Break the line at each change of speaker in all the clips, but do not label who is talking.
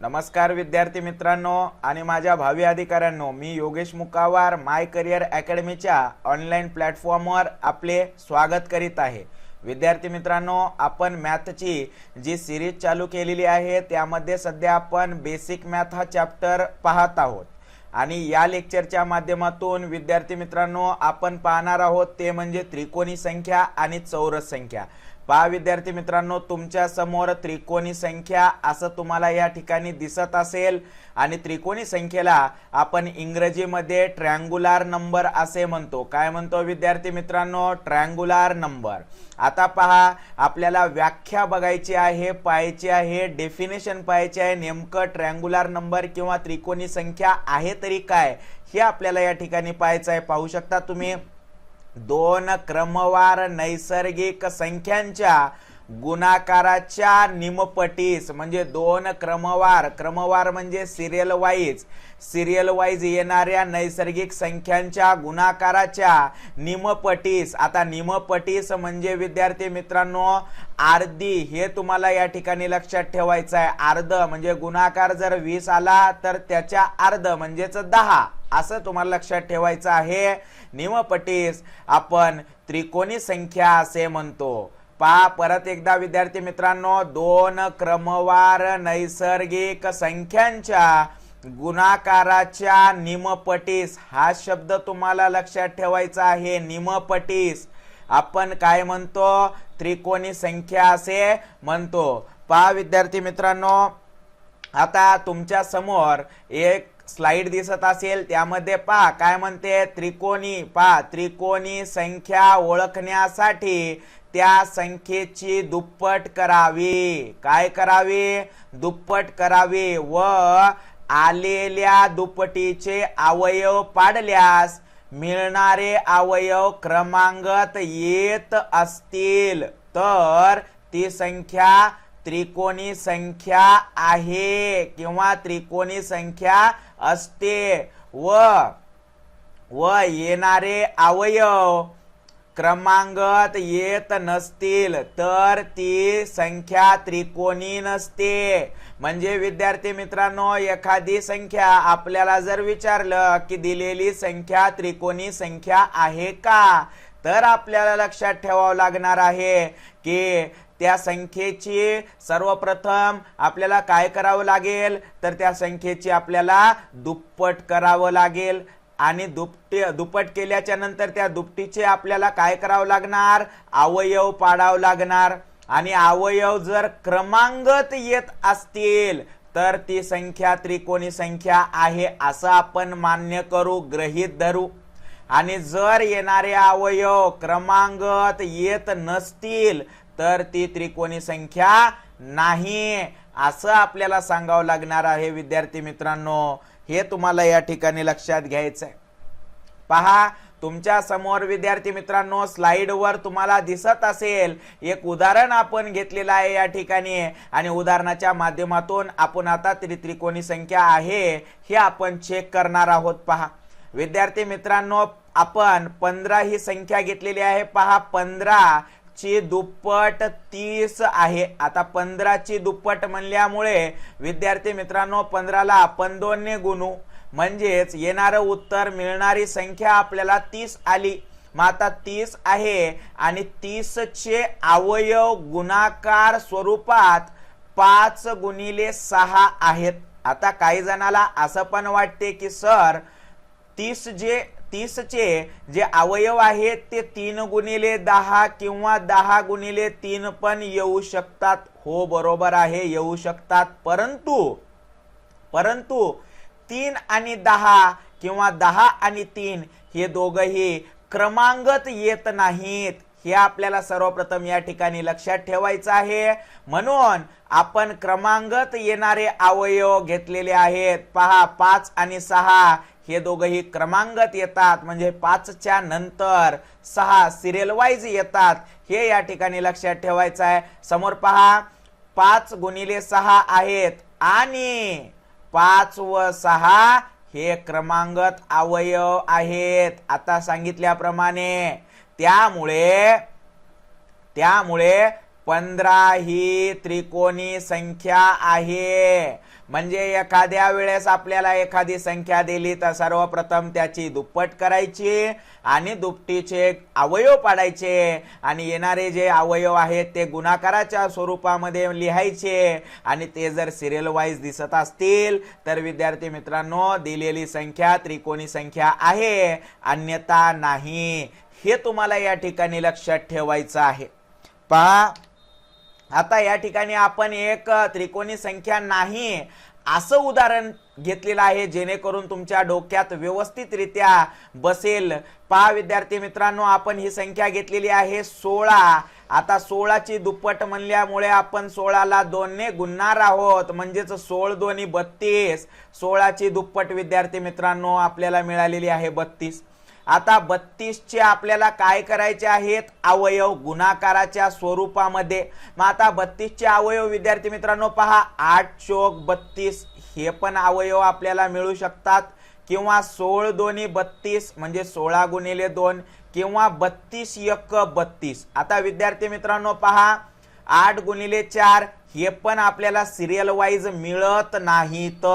नमस्कार विद्यार्थी मित्रांनो आणि माझ्या भावी अधिकाऱ्यांनो मी योगेश मुकावार माय करिअर अकॅडमीच्या ऑनलाईन प्लॅटफॉर्मवर आपले स्वागत करीत आहे. विद्यार्थी मित्रांनो आपण मॅथची जी सिरीज चालू केलेली आहे त्यामध्ये सध्या आपण बेसिक मॅथ हा चॅप्टर पाहत आहोत. आणि या लेक्चरच्या माध्यमातून विद्यार्थी मित्रांनो आपण पाहणार आहोत ते म्हणजे त्रिकोणी संख्या आणि चौरस संख्या. पहा विद्यार्थी मित्रांनो तुमच्यासमोर त्रिकोणी संख्या असं तुम्हाला या ठिकाणी दिसत असेल. आणि त्रिकोणी संख्येला आपण इंग्रजीमध्ये ट्रँग्युलर नंबर असे म्हणतो. काय म्हणतो विद्यार्थी मित्रांनो? ट्रँग्युलर नंबर आता पहा आपल्याला व्याख्या बघायची आहे पाहायची आहे डेफिनेशन पाहायचे आहे. नेमकं ट्रँग्युलर नंबर किंवा त्रिकोणी संख्या आहे तरी काय हे आपल्याला या ठिकाणी पाहायचं आहे. पाहू शकता तुम्ही. दोन क्रमवार नैसर्गिक संख्यांच्या गुणाकाराच्या निमपटीस. म्हणजे दोन क्रमवार. क्रमवार म्हणजे सिरियल वाईज सिरियल वाईज येणाऱ्या नैसर्गिक संख्यांच्या गुणाकाराच्या निमपटीस. आता निमपटीस म्हणजे विद्यार्थी मित्रांनो अर्धी हे तुम्हाला या ठिकाणी लक्षात ठेवायचं आहे अर्ध म्हणजे गुणाकार जर वीस आला तर त्याच्या अर्ध म्हणजेच दहा. असं तुम्हाला लक्षात ठेवायचं आहे. निमपटीस आपण त्रिकोणी संख्या असे म्हणतो. पहा परत एकदा विद्यार्थी मित्रांनो दोन क्रमवार नैसर्गिक संख्यांच्या गुणाकाराच्या निमपटीस हा शब्द तुम्हाला लक्षात ठेवायचा आहे. निमपटीस आपण काय म्हणतो? त्रिकोणी संख्या असे म्हणतो. पहा विद्यार्थी मित्रांनो आता तुमच्यासमोर एक स्लाइड दिसत असेल त्यामध्ये पहा काय म्हणते? त्रिकोणी पहा त्रिकोणी संख्या ओळखण्यासाठी त्या संख्येची दुप्पट करावी. काय करावी? दुप्पट करावी व आलेल्या दुप्पटीचे अवयव पाडल्यास मिळणारे अवयव क्रमांकत येत असतील. तर ती संख्या त्रिकोणी संख्या आहे किंवा त्रिकोणी संख्या असते. व व येणारे अवयव क्रमांकत येत नसतील तर ती संख्या त्रिकोणी नसते. म्हणजे विद्यार्थी मित्रांनो एखादी संख्या आपल्याला जर विचारलं की दिलेली संख्या त्रिकोणी संख्या आहे का? तर आपल्याला लक्षात ठेवावं लागणार आहे की त्या संख्येची सर्वप्रथम आपल्याला काय करावं लागेल? तर त्या संख्येची आपल्याला दुप्पट करावं लागेल. आणि दुपटी दुप्पट केल्याच्यानंतर त्या दुपटीचे आपल्याला काय करावं लागणार? अवयव पाडावं लागणार. आणि अवयव जर क्रमांगत येत असतील तर ती संख्या त्रिकोणी संख्या आहे असं आपण मान्य करू गृहीत धरू. आणि जर येणारे अवयव क्रमांगत येत नसतील तर ती त्रिकोणी संख्या नाही. असं आपल्याला सांगावं लागणार आहे विद्यार्थी मित्रांनो. हे तुम्हाला या ठिकाणी लक्षात घ्यायचं आहे पहा तुमच्यासमोर विद्यार्थी मित्रांनो स्लाइडवर तुम्हाला दिसत असेल एक उदाहरण आपण घेतलेलं आहे या ठिकाणी. आणि उदाहरणाच्या माध्यमातून आपण आता त्रि त्रिकोणी संख्या आहे हे आपण चेक करणार आहोत. पहा विद्यार्थी मित्रांनो आपण पंधरा ही संख्या घेतलेली आहे. पहा पंधरा ची दुप्पट तीस आहे. आता पंधराची दुप्पट म्हणल्यामुळे विद्यार्थी मित्रांनो पंधराला आपण दोनने गुणू. म्हणजेच येणारं उत्तर मिळणारी संख्या आपल्याला तीस आली. मग आता तीस आहे आणि तीसचे अवयव गुणाकार स्वरूपात पाच गुणिले सहा आहेत. आता काही जणाला असं पण वाटते की सर तीस जे तीसचे जे अवयव आहेत ते तीन गुणिले दहा किंवा दहा गुणिले तीन पण येऊ शकतात. हो बरोबर आहे येऊ शकतात. परंतु परंतु तीन आणि दहा किंवा दहा आणि तीन हे दोघही क्रमांगत येत नाहीत. हे आपल्याला सर्वप्रथम या ठिकाणी लक्षात ठेवायचं आहे. म्हणून आपण क्रमांगत येणारे अवयव घेतलेले आहेत. पहा पाच आणि सहा हे दोघंही क्रमांगत येतात. म्हणजे पाचच्या नंतर सहा सिरियल वाईज येतात. हे या ठिकाणी लक्षात ठेवायचं आहे. समोर पहा पाच गुणिले सहा आहेत. आणि पाच व सहा हे क्रमांगत अवयव आहेत. आता सांगितल्याप्रमाणे त्यामुळे त्यामुळे पंधरा ही त्रिकोणी संख्या आहे. म्हणजे एखाद्या वेळेस आपल्याला एखादी संख्या दिली तर सर्वप्रथम त्याची दुप्पट करायची आणि दुपटीचे अवयव पाडायचे. आणि येणारे जे अवयव आहेत ते गुणाकाराच्या स्वरूपामध्ये लिहायचे. आणि ते जर सिरियल वाईज दिसत असतील तर विद्यार्थी मित्रांनो दिलेली संख्या त्रिकोणी संख्या आहे. अन्यथा नाही. हे तुम्हाला या ठिकाणी लक्षात ठेवायचं आहे. पहा आता या ठिकाणी आपण एक त्रिकोणी संख्या नाही असं उदाहरण घेतलेलं आहे जेणेकरून तुमच्या डोक्यात व्यवस्थितरित्या बसेल. पहा विद्यार्थी मित्रांनो आपण ही संख्या घेतलेली आहे सोळा. आता सोळाची दुप्पट म्हणल्यामुळे आपण सोळाला दोनने गुणणार आहोत. म्हणजेच सोळ दोन्ही बत्तीस. सोळाची दुप्पट विद्यार्थी मित्रांनो आपल्याला मिळालेली आहे बत्तीस. आता बत्तीसचे आपल्याला काय करायचे आहेत? अवयव गुणाकाराच्या स्वरूपामध्ये. मग आता बत्तीसचे अवयव विद्यार्थी मित्रांनो पहा. आठ चोक बत्तीस हे पण अवयव आपल्याला मिळू शकतात. किंवा सोळ दोन्ही बत्तीस म्हणजे सोळा गुणिले दोन. किंवा बत्तीस एक बत्तीस. आता विद्यार्थी मित्रांनो पहा. आठ गुणिले चार हे पण आपल्याला सिरियल वाईज मिळत नाहीत.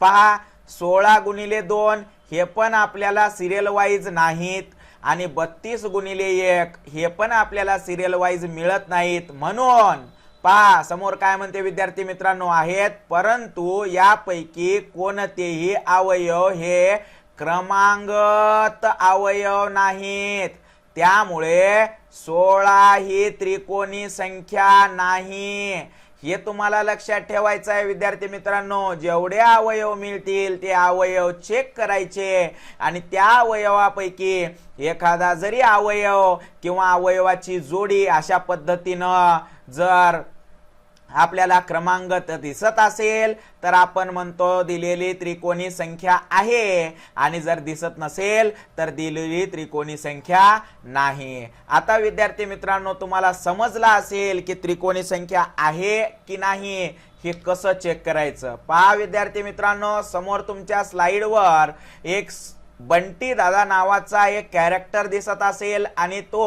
पहा. सोळा गुणिले दोन हे पण आपल्याला सिरियल वाईज नाहीत आणि बत्तीस गुणिले एक हे पण आपल्याला सिरियल वाईज मिळत नाहीत. म्हणून पहा समोर काय म्हणते विद्यार्थी मित्रांनो आहेत परंतु यापैकी कोणतेही अवयव हे क्रमांगत अवयव नाहीत. त्यामुळे सोळा ही त्रिकोणी संख्या नाही. हे तुम्हाला लक्षात ठेवायचं आहे विद्यार्थी मित्रांनो. जेवढे अवयव मिळतील ते अवयव चेक करायचे. आणि त्या अवयवापैकी एखादा जरी अवयव किंवा अवयवाची जोडी अशा पद्धतीनं जर आपल्याला क्रमांक दिसत असेल तर आपण म्हणतो दिलेली त्रिकोणी संख्या आहे. आणि जर दिसत नसेल तर दिलेली त्रिकोणी संख्या नाही. आता विद्यार्थी मित्रांनो तुम्हाला समजला असेल की त्रिकोणी संख्या आहे की नाही हे कसं चेक करायचं? पहा विद्यार्थी मित्रांनो समोर तुमच्या स्लाईडवर एक बंटी दादा नावाचा एक कॅरेक्टर दिसत असेल आणि तो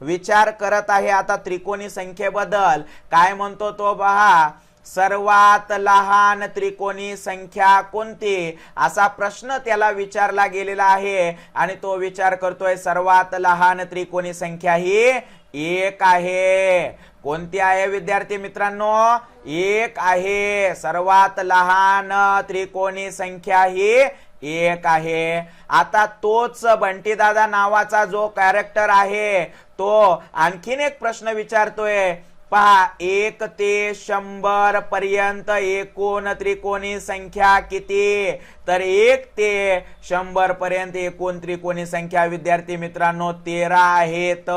विचार करत आहे आता त्रिकोणी संख्येबद्दल. काय म्हणतो तो पहा सर्वात लहान त्रिकोणी संख्या कोणती? असा प्रश्न त्याला विचारला गेलेला आहे आणि तो विचार करतोय सर्वात लहान त्रिकोणी संख्या ही एक आहे. कोणती आहे विद्यार्थी मित्रांनो? एक आहे. सर्वात लहान त्रिकोणी संख्या ही एक आहे. आता तोच बंटीदादा नावाचा जो कॅरेक्टर आहे तो आणखीन एक प्रश्न विचारतोय. पहा एक ते शंभर पर्यंत एकूण त्रिकोणी संख्या किती? तर एक ते शंभर पर्यंत एकूण त्रिकोणी संख्या विद्यार्थी मित्रांनो तेरा आहेत.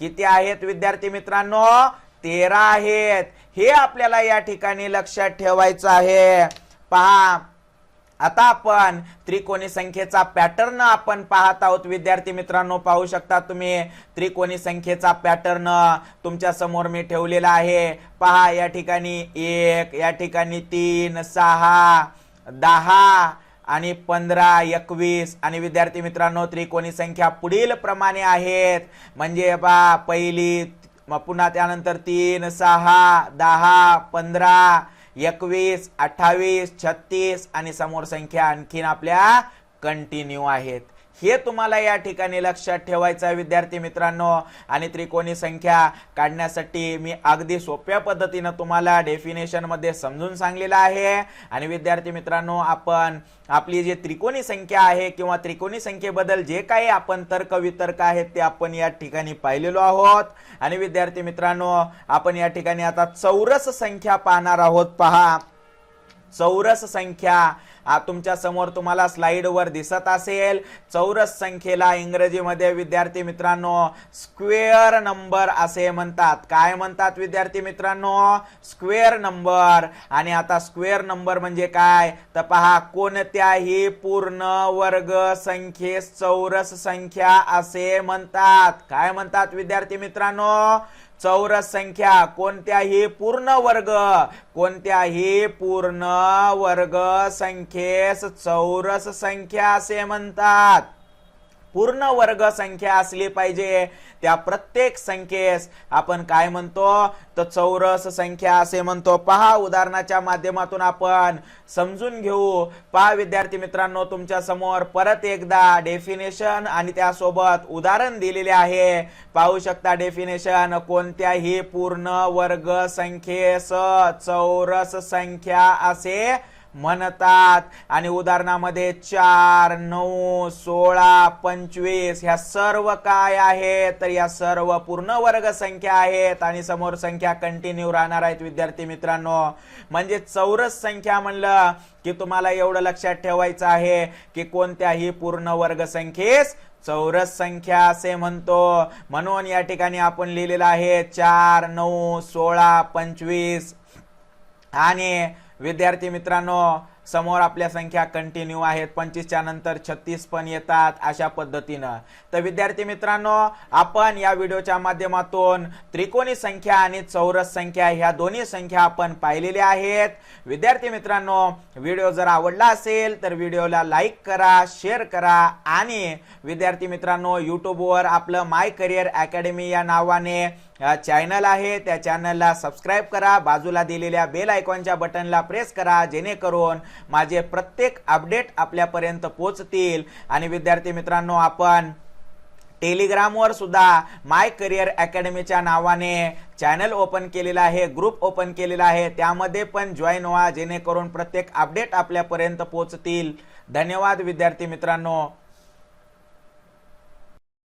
किती आहेत विद्यार्थी मित्रांनो? तेरा आहेत. हे आपल्याला या ठिकाणी लक्षात ठेवायचं आहे. पहा आता आपण त्रिकोणी संख्येचा पॅटर्न आपण पाहत आहोत. विद्यार्थी मित्रांनो पाहू शकता तुम्ही त्रिकोणी संख्येचा पॅटर्न तुमच्यासमोर मी ठेवलेला आहे. पहा या ठिकाणी एक या ठिकाणी तीन सहा दहा आणि पंधरा एकवीस. आणि विद्यार्थी मित्रांनो त्रिकोणी संख्या पुढील प्रमाणे आहेत. म्हणजे बा पहिली मग पुन्हा त्यानंतर तीन सहा दहा पंधरा एकवीस अठ्ठावीस छत्तीस आणि समोर संख्या आणखीन आपल्या कंटिन्यू आहेत. हे तुम्हाला या ठिकाणी लक्षात ठेवायचं आहे विद्यार्थी मित्रांनो. आणि त्रिकोणी संख्या काढण्यासाठी मी अगदी सोप्या पद्धतीनं तुम्हाला डेफिनेशनमध्ये समजून सांगलेलं आहे. आणि विद्यार्थी मित्रांनो आपण आपली जी त्रिकोणी संख्या आहे किंवा त्रिकोणी संख्येबद्दल जे काही आपण तर्क वितर्क आहेत ते आपण या ठिकाणी पाहिलेलो आहोत. आणि विद्यार्थी मित्रांनो आपण या ठिकाणी आता चौरस संख्या पाहणार आहोत. पहा चौरस संख्या. तुमच्यासमोर तुम्हाला स्लाइडवर दिसत असेल. चौरस संख्येला इंग्रजीमध्ये विद्यार्थी मित्रांनो स्क्वेअर नंबर असे म्हणतात. काय म्हणतात विद्यार्थी मित्रांनो? स्क्वेअर नंबर आणि आता स्क्वेअर नंबर म्हणजे काय? तर पहा कोणत्याही पूर्ण वर्ग संख्येस चौरस संख्या असे म्हणतात. काय म्हणतात विद्यार्थी मित्रांनो? चौरस संख्या कोणत्याही पूर्ण वर्ग कोणत्याही पूर्ण वर्ग संख्येस चौरस संख्या असे म्हणतात. पूर्ण वर्ग संख्या असली पाहिजे. त्या प्रत्येक संख्येस आपण काय म्हणतो? तर चौरस संख्या असे म्हणतो. पहा उदाहरणाच्या माध्यमातून आपण समजून घेऊ. पहा विद्यार्थी मित्रांनो तुमच्यासमोर परत एकदा डेफिनेशन आणि त्यासोबत उदाहरण दिलेले आहे. पाहू शकता डेफिनेशन कोणत्याही पूर्ण वर्ग संख्येस चौरस संख्या असे म्हणतात. आणि उदाहरणामध्ये चार नऊ सोळा पंचवीस ह्या सर्व काय आहेत? तर या सर्व पूर्ण वर्ग संख्या आहेत आणि समोर संख्या कंटिन्यू राहणार आहेत विद्यार्थी मित्रांनो. म्हणजे चौरस संख्या म्हणलं की तुम्हाला एवढं लक्षात ठेवायचं आहे की कोणत्याही पूर्ण वर्ग संख्येस चौरस संख्या असे म्हणतो. म्हणून या ठिकाणी आपण लिहिलेलं आहे चार नऊ सोळा पंचवीस. आणि विद्यार्थी मित्रांनो समोर आपल्या संख्या कंटिन्यू आहेत. पंचवीसच्या नंतर छत्तीस पण येतात अशा पद्धतीनं. तर विद्यार्थी मित्रांनो आपण या व्हिडिओच्या माध्यमातून त्रिकोणी संख्या आणि चौरस संख्या ह्या दोन्ही संख्या आपण पाहिलेल्या आहेत. विद्यार्थी मित्रांनो व्हिडिओ जर आवडला असेल तर व्हिडिओला लाईक करा शेअर करा आणि विद्यार्थी मित्रांनो यूट्यूबवर आपलं माय करिअर अकॅडमी या नावाने चॅनल आहे त्या चॅनलला सबस्क्राईब करा बाजूला दिलेल्या बेल आयकॉनच्या बटनला प्रेस करा जेणेकरून माझे प्रत्येक अपडेट आपल्यापर्यंत पोचतील आणि विद्यार्थी मित्रांनो आपण टेलिग्रामवर सुद्धा माय करिअर अकॅडमीच्या नावाने चॅनल ओपन केलेला आहे ग्रुप ओपन केलेला आहे. त्यामध्ये पण जॉईन व्हा जेणेकरून प्रत्येक अपडेट आपल्यापर्यंत पोचतील धन्यवाद विद्यार्थी मित्रांनो.